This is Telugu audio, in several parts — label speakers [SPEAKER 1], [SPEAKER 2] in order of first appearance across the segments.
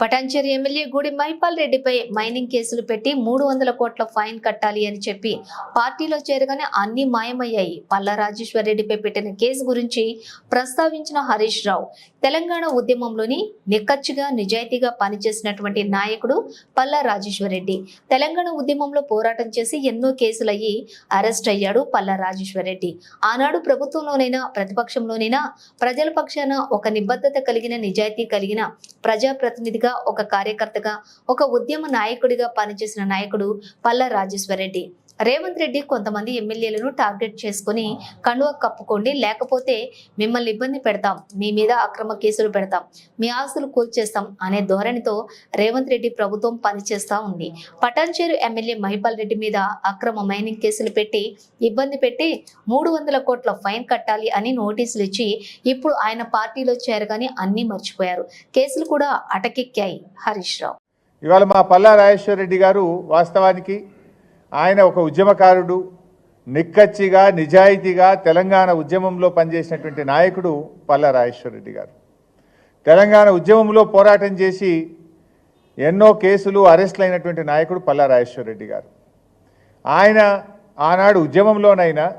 [SPEAKER 1] పటాన్చేరి ఎమ్మెల్యే గుడి మహిపాల్ రెడ్డిపై మైనింగ్ కేసులు పెట్టి మూడు వందల కోట్ల ఫైన్ కట్టాలి అని చెప్పి పార్టీలో చేరగానే అన్ని మాయమయ్యాయి. పల్లా రాజేశ్వర్ రెడ్డిపై పెట్టిన కేసు గురించి ప్రస్తావించిన హరీష్ రావు తెలంగాణ ఉద్యమంలోని నిక్కచ్చిగా నిజాయితీగా పనిచేసినటువంటి నాయకుడు పల్లా రాజేశ్వర్ రెడ్డి. తెలంగాణ ఉద్యమంలో పోరాటం చేసి ఎన్నో కేసులయ్యి అరెస్ట్ అయ్యాడు పల్లా రాజేశ్వర్ రెడ్డి. ఆనాడు ప్రభుత్వంలోనైనా ప్రతిపక్షంలోనైనా ప్రజల పక్షాన ఒక నిబద్ధత కలిగిన నిజాయితీ కలిగిన ప్రజాప్రతినిధిగా ఒక కార్యకర్తగా ఒక ఉద్యమ నాయకుడిగా పనిచేసిన నాయకుడు పల్ల రాజేశ్వర్ రెడ్డి రేవంత్ రెడ్డి కొంతమంది ఎమ్మెల్యేలను టార్గెట్ చేసుకుని కండువ కప్పుకోండి లేకపోతే మిమ్మల్ని ఇబ్బంది పెడతాం మీ మీద అక్రమ కేసులు పెడతాం మీ ఆస్తులు కూల్చేస్తాం అనే ధోరణితో రేవంత్ రెడ్డి ప్రభుత్వం పనిచేస్తా ఉంది. పటాన్చేరు ఎమ్మెల్యే మహిపాల్ రెడ్డి మీద అక్రమ మైనింగ్ కేసులు పెట్టి ఇబ్బంది పెట్టి మూడు వందల కోట్ల ఫైన్ కట్టాలి అని నోటీసులు ఇచ్చి ఇప్పుడు ఆయన పార్టీలో చేరగానే అన్నీ మర్చిపోయారు. కేసులు కూడా అటకెక్కాయి. హరీష్ రావు.
[SPEAKER 2] ఇవాళ మా పల్లా రాజేశ్వర రెడ్డి గారు వాస్తవానికి ఆయన ఒక ఉద్యమకారుడు నిక్కచ్చిగా నిజాయితీగా తెలంగాణ ఉద్యమంలో పనిచేసినటువంటి నాయకుడు పల్ల రాజేశ్వరరెడ్డి గారు. తెలంగాణ ఉద్యమంలో పోరాటం చేసి ఎన్నో కేసులు అరెస్టులు అయినటువంటి నాయకుడు పల్ల రాజేశ్వరరెడ్డి గారు. ఆయన ఆనాడు ఉద్యమంలోనైనా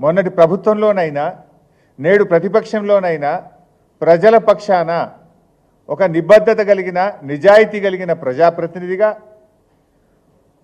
[SPEAKER 2] మొన్నటి ప్రభుత్వంలోనైనా నేడు ప్రతిపక్షంలోనైనా ప్రజల పక్షాన ఒక నిబద్ధత కలిగిన నిజాయితీ కలిగిన ప్రజాప్రతినిధిగా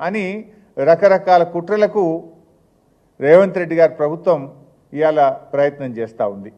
[SPEAKER 2] అని రకరకాల కుట్రలకు రేవంత్ రెడ్డి గారి ప్రభుత్వం ఇవాళ ప్రయత్నం చేస్తూ ఉంది.